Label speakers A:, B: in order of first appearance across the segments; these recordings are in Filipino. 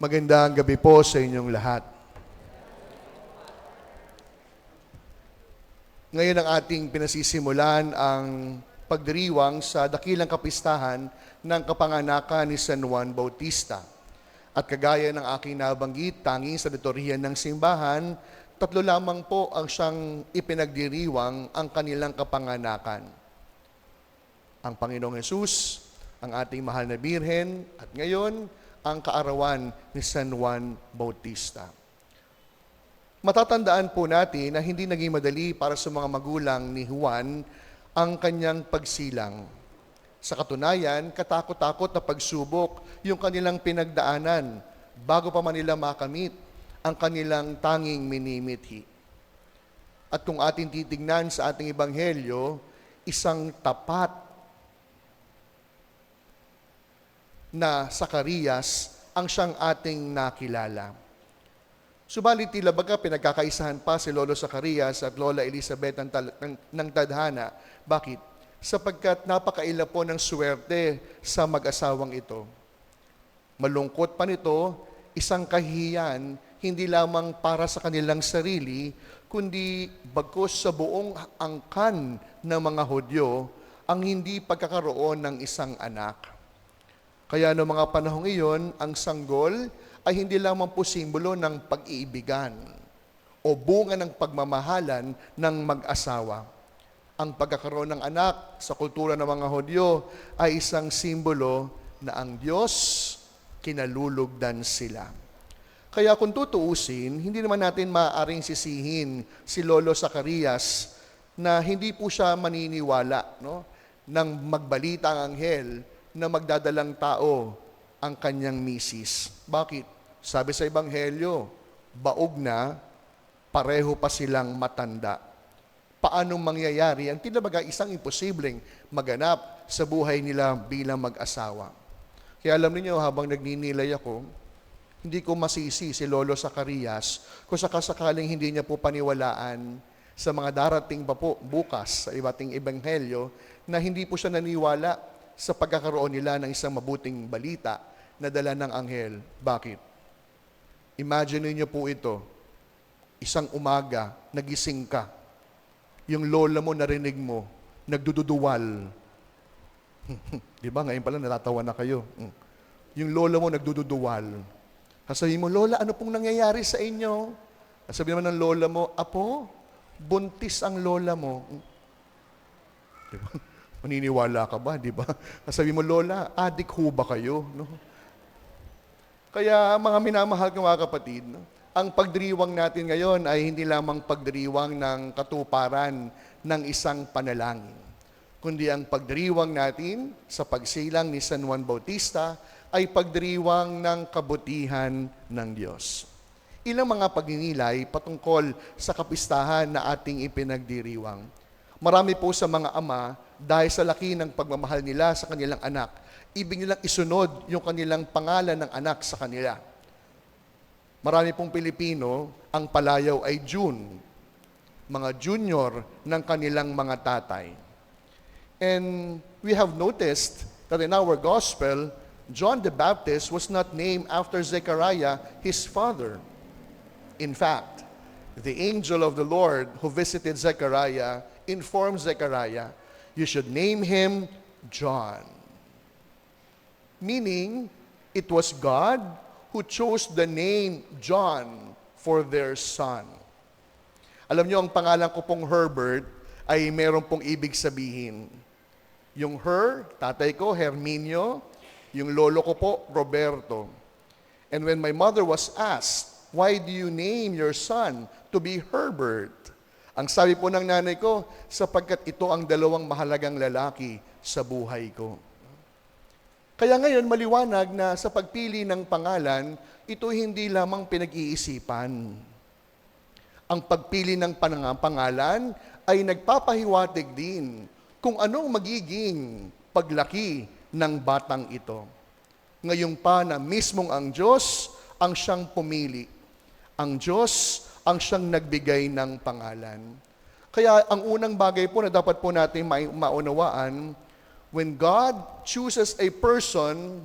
A: Magandang gabi po sa inyong lahat. Ngayon ang ating pinasisimulan ang pagdiriwang sa dakilang kapistahan ng kapanganakan ni San Juan Bautista. At kagaya ng aking nabanggit, tanging sa liturhiyan ng simbahan, tatlo lamang po ang siyang ipinagdiriwang ang kanilang kapanganakan. Ang Panginoong Yesus, ang ating mahal na Birhen, at ngayon, ang kaarawan ni San Juan Bautista. Matatandaan po natin na hindi naging madali para sa mga magulang ni Juan ang kanyang pagsilang. Sa katunayan, katakot-takot na pagsubok yung kanilang pinagdaanan bago pa man nila makamit ang kanilang tanging minimithi. At kung ating titignan sa ating ebanghelyo, isang tapat na Sakarias ang siyang ating nakilala. Subalit tila baga pinagkakaisahan pa si Lolo Zacarias at Lola Elizabeth ng, ng, ng tadhana. Bakit? Sapagkat napakaila po ng swerte sa mag-asawang ito. Malungkot pa nito, isang kahihiyan, hindi lamang para sa kanilang sarili, kundi bagkus sa buong angkan ng mga Hudyo, ang hindi pagkakaroon ng isang anak. Kaya noong mga panahong iyon, ang sanggol ay hindi lamang po simbolo ng pag-iibigan o bunga ng pagmamahalan ng mag-asawa. Ang pagkakaroon ng anak sa kultura ng mga Hodyo ay isang simbolo na ang Diyos kinalulugdan sila. Kaya kung tutuusin, hindi naman natin maaaring sisihin si Lolo Zacarias na hindi po siya maniniwala no, nang magbalita ang anghel na magdadalang tao ang kanyang misis. Bakit? Sabi sa Ebanghelyo, baog na, pareho pa silang matanda. Paano mangyayari? Ang tinabaga isang imposibleng maganap sa buhay nila bilang mag-asawa. Kaya alam niyo habang nagninilay ako, hindi ko masisi si Lolo Zacarias kung sakasakaling hindi niya po paniwalaan sa mga darating pa po bukas sa ibating ebanghelyo na hindi po siya naniwala sa pagkakaroon nila ng isang mabuting balita na dala ng anghel. Bakit? Imagine niyo po ito. Isang umaga, nagising ka. Yung lola mo narinig mo, nagdududuwal. Di ba? Ngayon pala natatawa na kayo. Mm. Yung lola mo nagdududuwal. Sasabihin mo, Lola, ano pong nangyayari sa inyo? Sasabihin naman ng lola mo, Apo, buntis ang lola mo. Mm. Di ba? Maniniwala ka ba, di ba? Sasabihin mo, Lola, adik ho ba kayo? No? Kaya mga minamahal kong mga kapatid, no? ang pagdiriwang natin ngayon ay hindi lamang pagdiriwang ng katuparan ng isang panalangin, kundi ang pagdiriwang natin sa pagsilang ni San Juan Bautista ay pagdiriwang ng kabutihan ng Diyos. Ilang mga pagninilay patungkol sa kapistahan na ating ipinagdiriwang. Marami po sa mga ama, dahil sa laki ng pagmamahal nila sa kanilang anak, ibig nilang isunod yung kanilang pangalan ng anak sa kanila. Marami pong Pilipino, ang palayaw ay June, mga junior ng kanilang mga tatay. And we have noticed that in our gospel, John the Baptist was not named after Zechariah, his father. In fact, the angel of the Lord who visited Zechariah informed Zechariah, you should name him John. Meaning, it was God who chose the name John for their son. Alam niyo, ang pangalan ko pong Herbert ay meron pong ibig sabihin. Yung her, tatay ko, Herminio. Yung lolo ko po, Roberto. And when my mother was asked, why do you name your son to be Herbert? Ang sabi po ng nanay ko, sapagkat ito ang dalawang mahalagang lalaki sa buhay ko. Kaya ngayon, maliwanag na sa pagpili ng pangalan, ito hindi lamang pinag-iisipan. Ang pagpili ng pangalan ay nagpapahiwatig din kung anong magiging paglaki ng batang ito. Ngayon pa na mismong ang Diyos ang siyang pumili. Ang Diyos ang siyang nagbigay ng pangalan. Kaya ang unang bagay po na dapat po natin mai- maunawaan, when God chooses a person,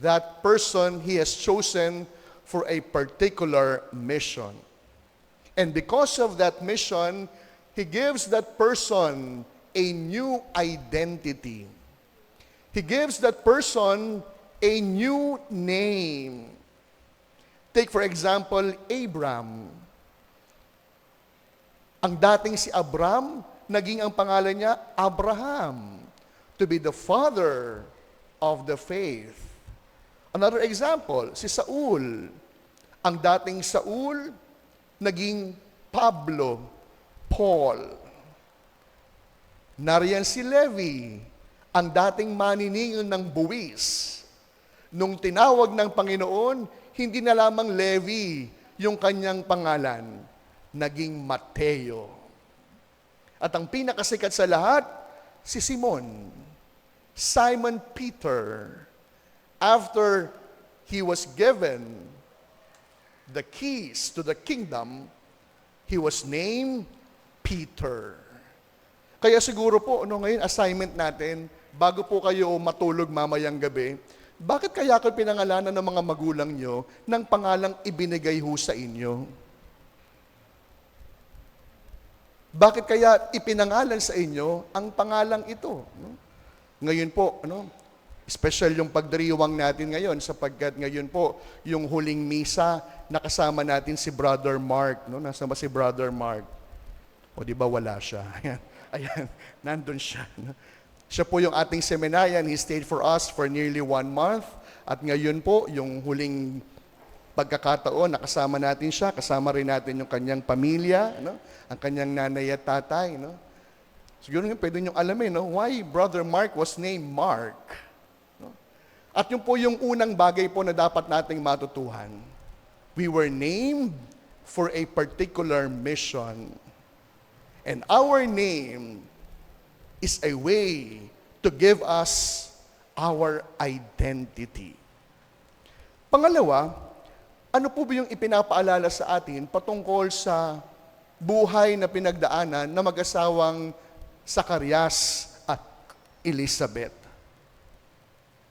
A: that person he has chosen for a particular mission. And because of that mission, he gives that person a new identity. He gives that person a new name. Take for example, Abram. Ang dating si Abram, naging ang pangalan niya Abraham, to be the father of the faith. Another example, si Saul. Ang dating Saul, naging Pablo, Paul. Nariyan si Levi, ang dating maniningon ng buwis. Nung tinawag ng Panginoon, hindi na lamang Levi yung kanyang pangalan, naging Mateo. At ang pinakasikat sa lahat, si Simon, Simon Peter. After he was given the keys to the kingdom, he was named Peter. Kaya siguro po, ano ngayon, assignment natin, bago po kayo matulog mamayang gabi, bakit kaya kayo pinangalanan ng mga magulang nyo ng pangalang ibinigay ho sa inyo? Bakit kaya ipinangalan sa inyo ang pangalang ito? Ngayon po, ano, special yung pagdiriwang natin ngayon sapagkat ngayon po, yung huling misa, nakasama natin si Brother Mark. No? Nasa ba si Brother Mark? O di ba wala siya? Ayan, ayan nandun siya. no? Siya po yung ating seminarian. He stayed for us for nearly one month. At ngayon po, yung huling pagkakataon, nakasama natin siya, kasama rin natin yung kanyang pamilya, no? ang kanyang nanay at tatay. No? Siguro nga pwede nyo alamin, no? why Brother Mark was named Mark. No? At yun po yung unang bagay po na dapat nating matutuhan. We were named for a particular mission. And our name is a way to give us our identity. Pangalawa, ano po ba yung ipinapaalala sa atin patungkol sa buhay na pinagdaanan na mag-asawang Sakarias at Elizabeth?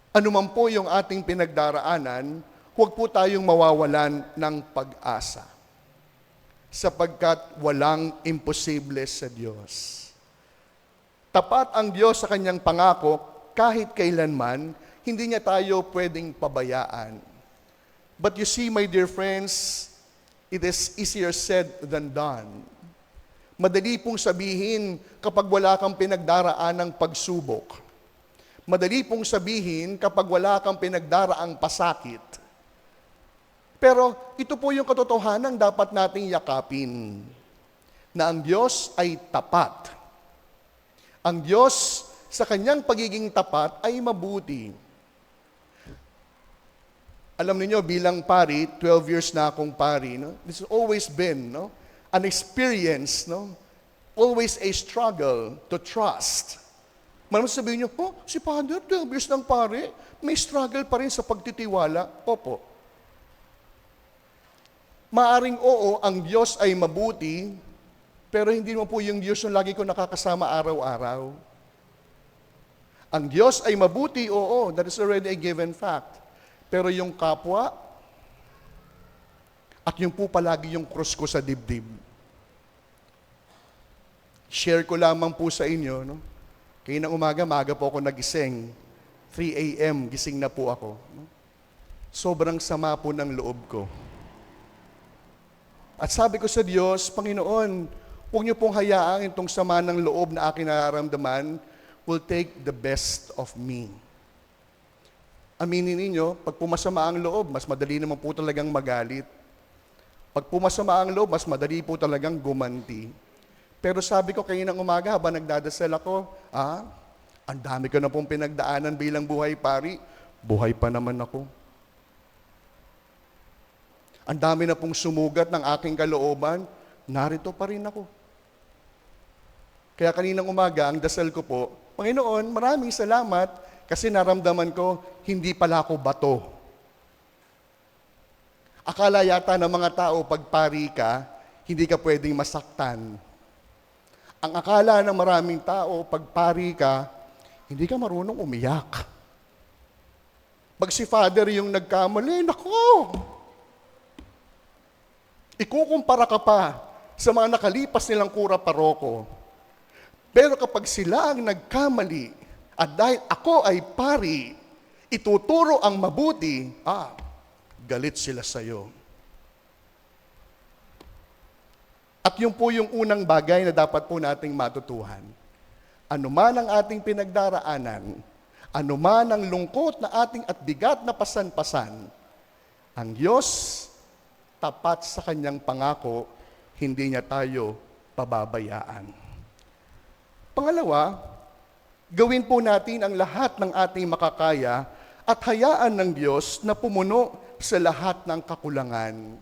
A: Ano man po yung ating pinagdaraanan, huwag po tayong mawawalan ng pag-asa sapagkat walang imposible sa Diyos. Tapat ang Diyos sa kanyang pangako kahit kailanman, hindi niya tayo pwedeng pabayaan. But you see, my dear friends, it is easier said than done. Madali pong sabihin kapag wala kang pinagdaraan ng pagsubok. Madali pong sabihin kapag wala kang pinagdaraang pasakit. Pero ito po yung katotohanan dapat nating yakapin. Na ang Diyos ay tapat ang Diyos sa kanyang pagiging tapat ay mabuti. Alam niyo bilang pari, 12 years na akong pari, no? This has always been, no? An experience, no? Always a struggle to trust. Malamang sabihin niyo, oh, si Father, 12 years ng pari, may struggle pa rin sa pagtitiwala. Opo. Maaring oo, ang Diyos ay mabuti, pero hindi mo po yung Diyos yung lagi ko nakakasama araw-araw. Ang Diyos ay mabuti, oo, that is already a given fact. Pero yung kapwa, at yung po palagi yung cross ko sa dibdib. Share ko lamang po sa inyo, no? Kaya ng umaga, maga po ako nagising. 3 a.m., gising na po ako. No? Sobrang sama po ng loob ko. At sabi ko sa Diyos, Panginoon, Huwag niyo pong hayaan itong sama ng loob na aking nararamdaman will take the best of me. Aminin ninyo, pag pumasama ang loob, mas madali naman po talagang magalit. Pag pumasama ang loob, mas madali po talagang gumanti. Pero sabi ko kayo ng umaga, habang nagdadasal ako, ah, ang dami ko na pong pinagdaanan bilang buhay pari, buhay pa naman ako. Ang dami na pong sumugat ng aking kalooban, narito pa rin ako. Kaya kaninang umaga, ang dasal ko po, Panginoon, maraming salamat kasi naramdaman ko, hindi pala ako bato. Akala yata ng mga tao, pag pari ka, hindi ka pwedeng masaktan. Ang akala ng maraming tao, pag pari ka, hindi ka marunong umiyak. Pag si Father yung nagkamali, nako! Ikukumpara ka pa sa mga nakalipas nilang kura paroko. Pero kapag sila ang nagkamali, at dahil ako ay pari, ituturo ang mabuti, ah, galit sila sa'yo. At yun po yung unang bagay na dapat po nating matutuhan. Ano man ang ating pinagdaraanan, ano man ang lungkot na ating at bigat na pasan-pasan, ang Diyos, tapat sa kanyang pangako, hindi niya tayo pababayaan. Pangalawa, gawin po natin ang lahat ng ating makakaya at hayaan ng Diyos na pumuno sa lahat ng kakulangan.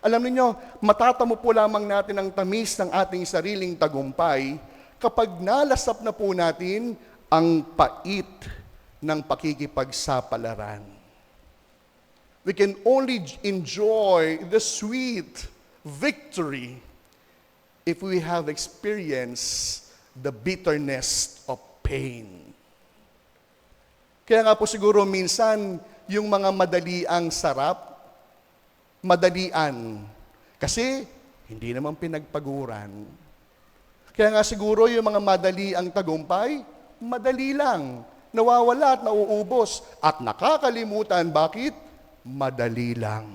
A: Alam niyo, matatamo po lamang natin ang tamis ng ating sariling tagumpay kapag nalasap na po natin ang pait ng pakikipagsapalaran. We can only enjoy the sweet victory if we have experienced the bitterness of pain. Kaya nga po siguro minsan, yung mga madali ang sarap, madalian. Kasi hindi naman pinagpaguran. Kaya nga siguro yung mga madali ang tagumpay, madali lang. Nawawala at nauubos. At nakakalimutan, bakit? Madali lang.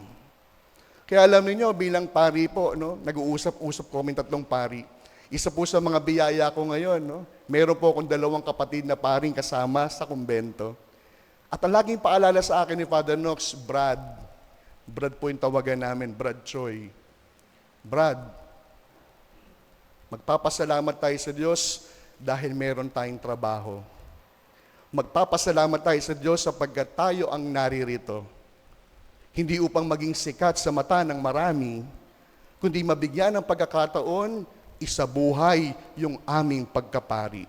A: Kaya alam niyo bilang pari po, no, nag-uusap-usap ko kaming tatlong pari. Isa po sa mga biyaya ko ngayon, no, meron po akong dalawang kapatid na paring kasama sa kumbento. At ang laging paalala sa akin ni Father Knox, Brad, Brad po yung tawagan namin, Brad Choi. Brad, magpapasalamat tayo sa Diyos dahil meron tayong trabaho. Magpapasalamat tayo sa Diyos sapagkat tayo ang naririto. Hindi upang maging sikat sa mata ng marami, kundi mabigyan ng pagkakataon, isabuhay yung aming pagkapari.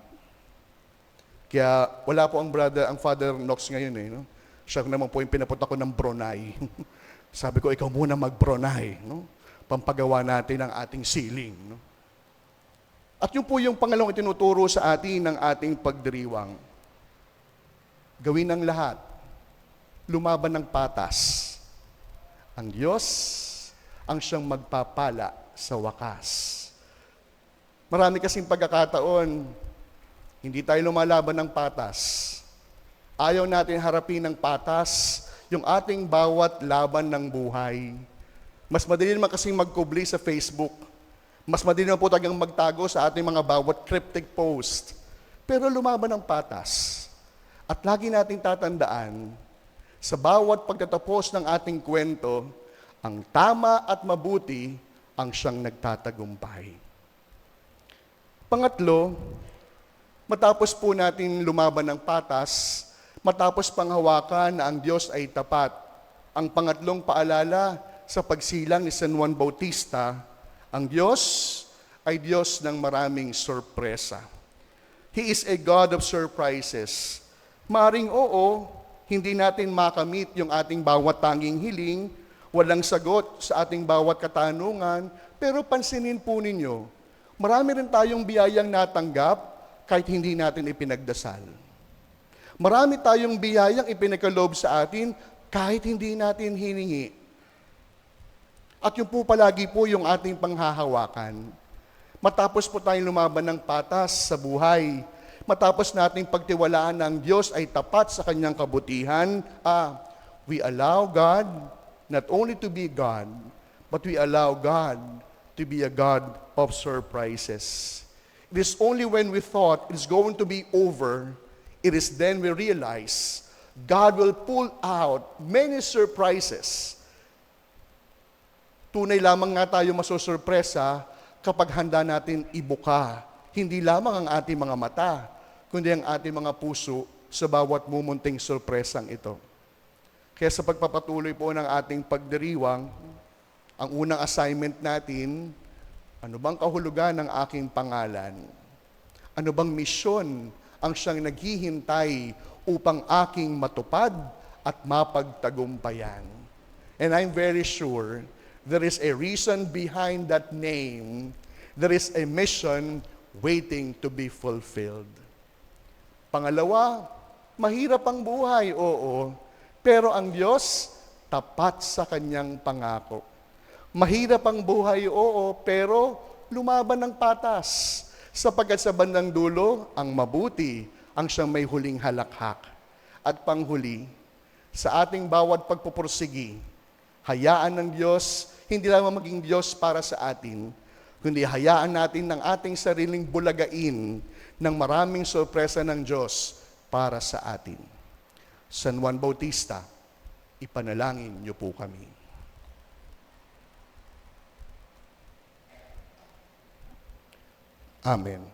A: Kaya wala po ang brother, ang Father Knox ngayon eh. No? Siya naman po yung pinapunta ko ng Brunei. Sabi ko, ikaw muna mag-Brunei. No? Pampagawa natin ang ating ceiling. No? At yun po yung pangalawang itinuturo sa atin ng ating pagdiriwang. Gawin ang lahat. Lumaban ng patas. Ang Diyos ang siyang magpapala sa wakas. Marami kasing pagkakataon, hindi tayo lumalaban ng patas. Ayaw natin harapin ng patas yung ating bawat laban ng buhay. Mas madali naman kasing magkubli sa Facebook. Mas madali naman po talagang magtago sa ating mga bawat cryptic post. Pero lumaban ng patas. At lagi nating tatandaan, sa bawat pagtatapos ng ating kwento, ang tama at mabuti ang siyang nagtatagumpay. Pangatlo, matapos po natin lumaban ng patas, matapos panghawakan na ang Diyos ay tapat, ang pangatlong paalala sa pagsilang ni San Juan Bautista, ang Diyos ay Diyos ng maraming sorpresa. He is a God of surprises. Maring oo, hindi natin makamit yung ating bawat tanging hiling, walang sagot sa ating bawat katanungan, pero pansinin po ninyo, marami rin tayong biyayang natanggap kahit hindi natin ipinagdasal. Marami tayong biyayang ipinagkaloob sa atin kahit hindi natin hiningi. At yung po palagi po yung ating panghahawakan. Matapos po tayong lumaban ng patas sa buhay, matapos nating pagtiwalaan ng Diyos ay tapat sa kanyang kabutihan, ah, we allow God not only to be God, but we allow God to be a God of surprises. It is only when we thought it is going to be over, it is then we realize God will pull out many surprises. Tunay lamang nga tayo masosurpresa kapag handa natin ibuka hindi lamang ang ating mga mata, kundi ang ating mga puso sa bawat mumunting sorpresang ito. Kaya sa pagpapatuloy po ng ating pagdiriwang, ang unang assignment natin, ano bang kahulugan ng aking pangalan? Ano bang misyon ang siyang naghihintay upang aking matupad at mapagtagumpayan? And I'm very sure there is a reason behind that name. There is a mission waiting to be fulfilled. Pangalawa, mahirap ang buhay, oo. Pero ang Diyos, tapat sa kanyang pangako. Mahirap ang buhay, oo, pero lumaban ng patas. Sapagkat sa bandang dulo, ang mabuti ang siyang may huling halakhak. At panghuli, sa ating bawat pagpupursigi, hayaan ng Diyos, hindi lamang maging Diyos para sa atin, kundi hayaan natin ng ating sariling bulagain ng maraming sorpresa ng Diyos para sa atin. San Juan Bautista, ipanalangin niyo po kami. Amen.